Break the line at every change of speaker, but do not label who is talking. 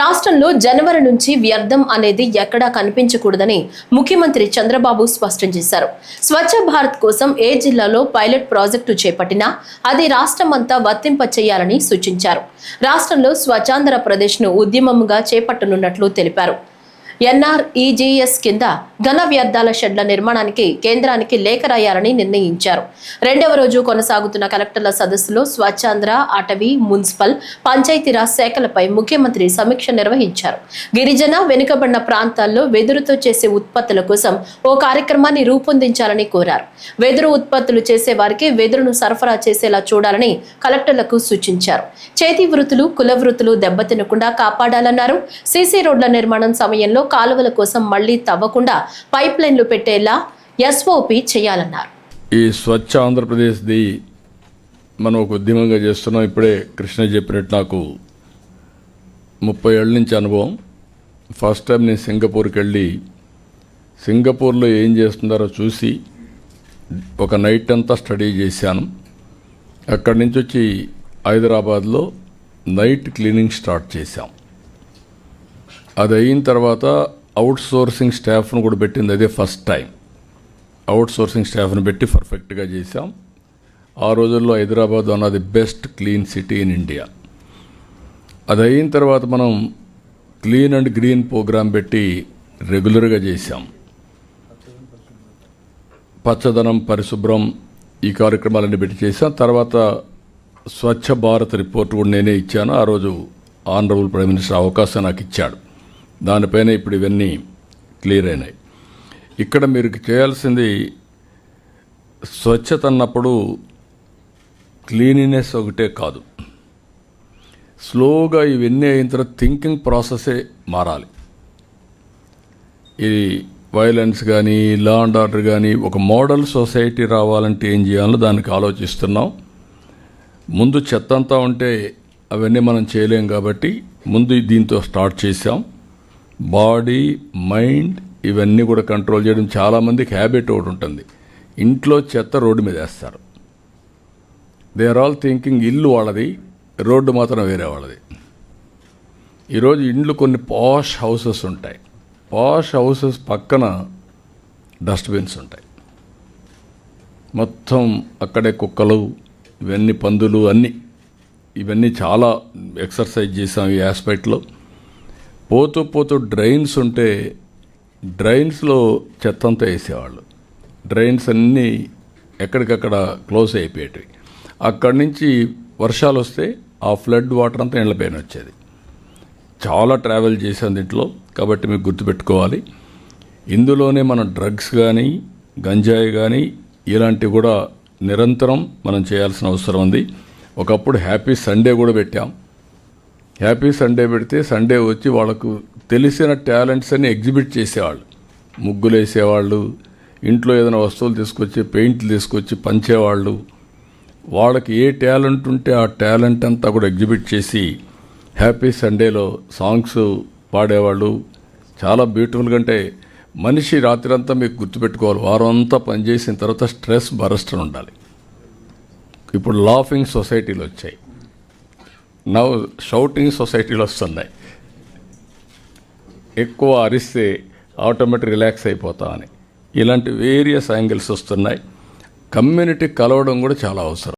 రాష్ట్రంలో జనవరి నుంచి వ్యర్థం అనేది ఎక్కడా కనిపించకూడదని ముఖ్యమంత్రి చంద్రబాబు స్పష్టం చేశారు. స్వచ్ఛ భారత్ కోసం ఏ జిల్లాలో పైలట్ ప్రాజెక్టు చేపట్టినా అది రాష్ట్రమంతా వర్తింప చేయాలని సూచించారు. రాష్ట్రంలో స్వచ్ఛాంధ్ర ప్రదేశ్ను ఉద్యమంగా చేపట్టనున్నట్లు తెలిపారు. ఎన్ఆర్ఈజీఎస్ కింద ఘన వ్యర్థాల షెడ్ల నిర్మాణానికి కేంద్రానికి లేఖ రాయాలని నిర్ణయించారు. రెండవ రోజు కొనసాగుతున్న కలెక్టర్ల సదస్సులో స్వచ్ఛాంధ్ర అటవీ మున్సిపల్ పంచాయతీరాజ్ శాఖలపై ముఖ్యమంత్రి సమీక్ష నిర్వహించారు. గిరిజన వెనుకబడిన ప్రాంతాల్లో వెదురుతో చేసే ఉత్పత్తుల కోసం ఓ కార్యక్రమాన్ని రూపొందించాలని కోరారు. వెదురు ఉత్పత్తులు చేసే వారికి వెదురును సరఫరా చేసేలా చూడాలని కలెక్టర్లకు సూచించారు. చేతి వృత్తులు కుల వృత్తులు దెబ్బతినకుండా కాపాడాలన్నారు. సీసీ రోడ్ల నిర్మాణం సమయంలో కాలువల కోసం మళ్ళీ తవ్వకుండా పైప్ లైన్లు పెట్టేలా ఎస్ఓపి చేయాలన్నారు.
ఈ స్వచ్ఛ ఆంధ్రప్రదేశ్ది మనం ఒక ఉద్యమంగా చేస్తున్నాం. ఇప్పుడే కృష్ణ చెప్పినట్టు నాకు ముప్పై ఏళ్ళ నుంచి అనుభవం. ఫస్ట్ టైం నేను సింగపూర్కి వెళ్ళి సింగపూర్లో ఏం చేస్తున్నారో చూసి ఒక నైట్ అంతా స్టడీ చేశాను. అక్కడి నుంచి వచ్చి హైదరాబాద్లో నైట్ క్లీనింగ్ స్టార్ట్ చేశాం. అది అయిన తర్వాత అవుట్ సోర్సింగ్ స్టాఫ్ను కూడా పెట్టింది. అదే ఫస్ట్ టైం అవుట్ సోర్సింగ్ స్టాఫ్ని పెట్టి పర్ఫెక్ట్గా చేసాం ఆ రోజుల్లో Hyderabad one of the best clean city in India అది అయిన తర్వాత మనం క్లీన్ అండ్ గ్రీన్ ప్రోగ్రాం పెట్టి రెగ్యులర్గా చేశాం. పచ్చదనం పరిశుభ్రం ఈ కార్యక్రమాలన్నీ పెట్టి చేశాం. తర్వాత స్వచ్ఛ భారత్ రిపోర్ట్ కూడా నేనే ఇచ్చాను. ఆ రోజు ఆనరబుల్ ప్రైమ్ మినిస్టర్ అవకాశం నాకు ఇచ్చాడు. దానిపైన ఇప్పుడు ఇవన్నీ క్లియర్ అయినాయి. ఇక్కడ మీరు చేయాల్సింది స్వచ్ఛత అన్నప్పుడు క్లీనినెస్ ఒకటే కాదు. స్లోగా ఇవన్నీ అయిన తర్వాత థింకింగ్ ప్రాసెసే మారాలి. ఈ వైలెన్స్ కానీ లా అండ్ ఆర్డర్ కానీ ఒక మోడల్ సొసైటీ రావాలంటే ఏం చేయాలో దానికి ఆలోచిస్తున్నాం. ముందు చెత్త అంతా ఉంటే అవన్నీ మనం చేయలేం కాబట్టి ముందు దీంతో స్టార్ట్ చేసాం బాడీ మైండ్ ఇవన్నీ కూడా కంట్రోల్ చేయడం చాలామందికి హ్యాబిట్ ఒకటి ఉంటుంది. ఇంట్లో చెత్త రోడ్డు మీద వేస్తారు. దే ఆర్ ఆల్ థింకింగ్ ఇల్లు వాళ్ళది రోడ్డు మాత్రం వేరే వాళ్ళది. ఈరోజు ఇండ్లు కొన్ని పాష్ హౌసెస్ ఉంటాయి. పాష్ హౌసెస్ పక్కన డస్ట్బిన్స్ ఉంటాయి. మొత్తం అక్కడే కుక్కలు ఇవన్నీ పందులు అన్నీ. ఇవన్నీ చాలా ఎక్సర్సైజ్ చేసాం ఈ ఆస్పెక్ట్లో పోతూ పోతూ డ్రైన్స్ ఉంటే డ్రైన్స్లో చెత్తంతా వేసేవాళ్ళు. డ్రైన్స్ అన్నీ ఎక్కడికక్కడ క్లోజ్ అయిపోయేటివి. అక్కడి నుంచి వర్షాలు వస్తే ఆ ఫ్లడ్ వాటర్ అంతా ఇళ్ళపైన వచ్చేది. చాలా ట్రావెల్ చేశాను దీంట్లో కాబట్టి మీకు గుర్తుపెట్టుకోవాలి. ఇందులోనే మనం డ్రగ్స్ కానీ గంజాయి కానీ ఇలాంటివి కూడా నిరంతరం మనం చేయాల్సిన అవసరం ఉంది. ఒకప్పుడు హ్యాపీ సండే కూడా పెట్టాం. హ్యాపీ సండే పెడితే సండే వచ్చి వాళ్ళకు తెలిసిన టాలెంట్స్ అన్ని ఎగ్జిబిట్ చేసేవాళ్ళు. ముగ్గులు వేసేవాళ్ళు ఇంట్లో ఏదైనా వస్తువులు తీసుకొచ్చి పెయింట్లు తీసుకొచ్చి పంచేవాళ్ళు. వాళ్ళకి ఏ టాలెంట్ ఉంటే ఆ టాలెంట్ అంతా కూడా ఎగ్జిబిట్ చేసి హ్యాపీ సండేలో సాంగ్స్ పాడేవాళ్ళు. చాలా బ్యూటిఫుల్గా అంటే మనిషి రాత్రంతా మీకు గుర్తుపెట్టుకోవాలి. వారం అంతా పనిచేసిన తర్వాత స్ట్రెస్ బరస్ట్ ఉండాలి. ఇప్పుడు లాఫింగ్ సొసైటీలు వచ్చాయి. నవ్ షౌటింగ్ సొసైటీలు వస్తున్నాయి. ఎక్కువ అరిస్తే ఆటోమేటిక్ రిలాక్స్ అయిపోతా అని. ఇలాంటి వేరియస్ యాంగిల్స్ వస్తున్నాయి. కమ్యూనిటీ కలవడం కూడా చాలా అవసరం.